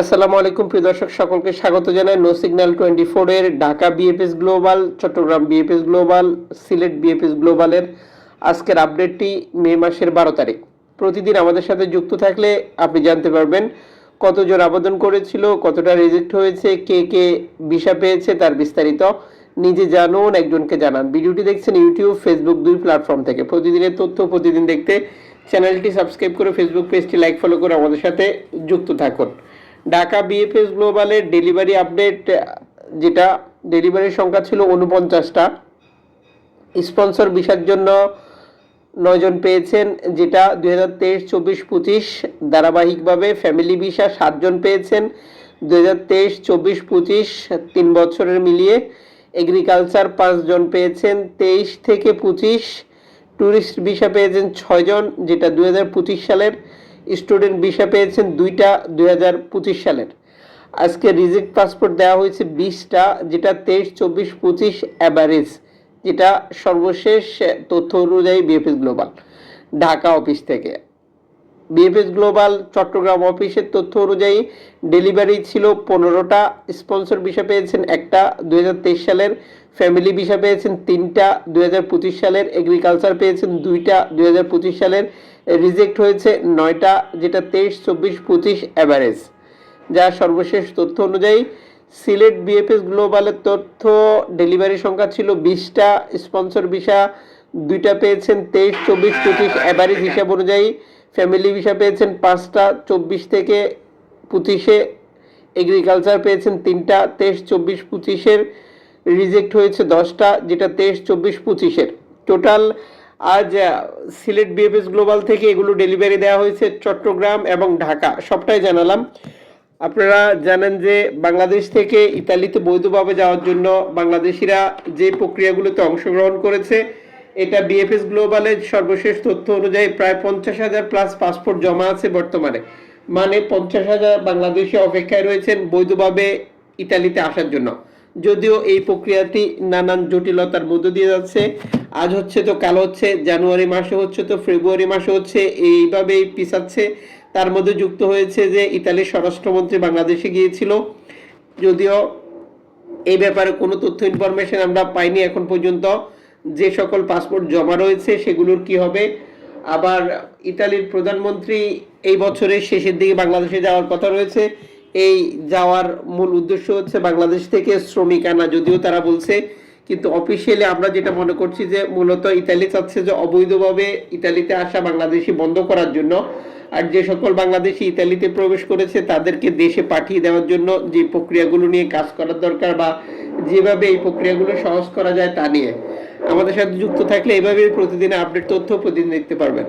আসসালামু আলাইকুম, প্রিয় দর্শক, সকলকে স্বাগত জানাই নো সিগন্যাল টোয়েন্টি ফোরের Dhaka BFS global Chattogram BFS global Sylhet BFS গ্লোবালের আজকের আপডেটটি মে মাসের বারো তারিখ। প্রতিদিন আমাদের সাথে যুক্ত থাকলে আপনি জানতে পারবেন কতজন আবেদন করেছিল, কতটা রিজেক্ট হয়েছে, কে কে ভিসা পেয়েছে, তার বিস্তারিত। নিজে জানুন, একজনকে জানান। ভিডিওটি দেখছেন ইউটিউব ফেসবুক দুই প্ল্যাটফর্ম থেকে। প্রতিদিনের তথ্য প্রতিদিন দেখতে চ্যানেলটি সাবস্ক্রাইব করে ফেসবুক পেজটি লাইক ফলো করে আমাদের সাথে যুক্ত থাকুন। ঢাকা বিএফএস গ্লোবালের ডেলিভারি আপডেট যেটা ডেলিভারির সংখ্যা ছিল উনপঞ্চাশটা। স্পন্সর ভিসার জন্য নয়জন পেয়েছেন, যেটা দুই হাজার তেইশ, চব্বিশ, পঁচিশ। ধারাবাহিকভাবে ফ্যামিলি ভিসা সাতজন পেয়েছেন, দুই হাজার তেইশ, চব্বিশ, পঁচিশ, তিন বছরের মিলিয়ে। এগ্রিকালচার পাঁচজন পেয়েছেন, তেইশ থেকে পঁচিশ। ট্যুরিস্ট ভিসা পেয়েছেন ছয়জন যেটা দুই হাজার পঁচিশ সালের। স্টুডেন্ট ভিসা পেয়েছেন দুইটা দুই হাজার পঁচিশ সালের। আজকে রিজেক্ট পাসপোর্ট দেওয়া হয়েছে বিশটা, যেটা তেইশ, চব্বিশ, পঁচিশ অ্যাভারেজ যেটা সর্বশেষ তথ্য অনুযায়ী বিএফএস গ্লোবাল ঢাকা অফিস থেকে। বিএফএস গ্লোবাল চট্টগ্রাম অফিসের তথ্য অনুযায়ী ডেলিভারি ছিল পনেরোটা স্পন্সর ভিসা পেয়েছেন একটা দুই হাজার তেইশ সালের ফ্যামিলি ভিসা পেয়েছেন তিনটা দুই হাজার পঁচিশ সালের এগ্রিকালচার পেয়েছেন দুইটা দুই হাজার পঁচিশ সালের রিজেক্ট হয়েছে নয়টা, যেটা তেইশ, চব্বিশ, পঁচিশ অ্যাভারেজ যা সর্বশেষ তথ্য অনুযায়ী, সিলেট বিএফএস গ্লোবালের তথ্য ডেলিভারি সংখ্যা ছিল বিশটা স্পন্সর ভিসা দুইটা পেয়েছেন তেইশ, চব্বিশ, পঁচিশ অ্যাভারেজ হিসাব অনুযায়ী। ফ্যামিলি ভিসা পেয়েছেন পাঁচটা, চব্বিশ থেকে পঁচিশে। এগ্রিকালচার পেয়েছেন তিনটা, তেইশ, চব্বিশ, পঁচিশের। রিজেক্ট হয়েছে দশটা, যেটা তেইশ, চব্বিশ, পঁচিশের। টোটাল আজ সিলেট বিএফএস গ্লোবাল থেকে এগুলো ডেলিভারি দেওয়া হয়েছে চট্টগ্রাম এবং ঢাকা। সবটাই জানালাম। আপনারা জানেন যে বাংলাদেশ থেকে ইতালিতে বৈধভাবে যাওয়ার জন্য বাংলাদেশিরা যে প্রক্রিয়াগুলোতে অংশগ্রহণ করেছে, এটা বিএফএস গ্লোবালের সর্বশেষ তথ্য অনুযায়ী প্রায় পঞ্চাশ হাজার প্লাস পাসপোর্ট জমা আছে বর্তমানে। মানে পঞ্চাশ হাজার বাংলাদেশি অপেক্ষায় রয়েছেন বৈধভাবে ইতালিতে আসার জন্য। যদিও এই প্রক্রিয়াটি নানান জটিলতার মধ্য দিয়ে যাচ্ছে। আজ হচ্ছে তো, কাল হচ্ছে, জানুয়ারি মাসে হচ্ছে তো, ফেব্রুয়ারি মাসে হচ্ছে, এইভাবেই পিছাচ্ছে। তার মধ্যে যুক্ত হয়েছে যে, ইতালির স্বরাষ্ট্রমন্ত্রী বাংলাদেশে গিয়েছিল। যদিও এই ব্যাপারে কোনো তথ্য ইনফরমেশন আমরা পাইনি এখন পর্যন্ত। যে সকল পাসপোর্ট জমা রয়েছে, সেগুলোর কি হবে? আবার ইতালির প্রধানমন্ত্রী এই বছরের শেষের দিকে বাংলাদেশে যাওয়ার কথা রয়েছে। এই যাওয়ার মূল উদ্দেশ্য হচ্ছে বাংলাদেশ থেকে শ্রমিক আনা, যদিও তারা বলছে কিন্তু অফিসিয়ালি আমরা যেটা মনে করছি যে মূলত ইতালি চাচ্ছে যে অবৈধভাবে ইতালিতে আসা বাংলাদেশি বন্ধ করার জন্য। আর যে সকল বাংলাদেশি ইতালিতে প্রবেশ করেছে, তাদেরকে দেশে পাঠিয়ে দেওয়ার জন্য যে প্রক্রিয়াগুলো নিয়ে কাজ করার দরকার বা যেভাবে এই প্রক্রিয়াগুলো সহজ করা যায় তা নিয়ে। আমাদের সাথে যুক্ত থাকলে এভাবে প্রতিদিন আপডেট তথ্য প্রতিদিন দেখতে পারবেন।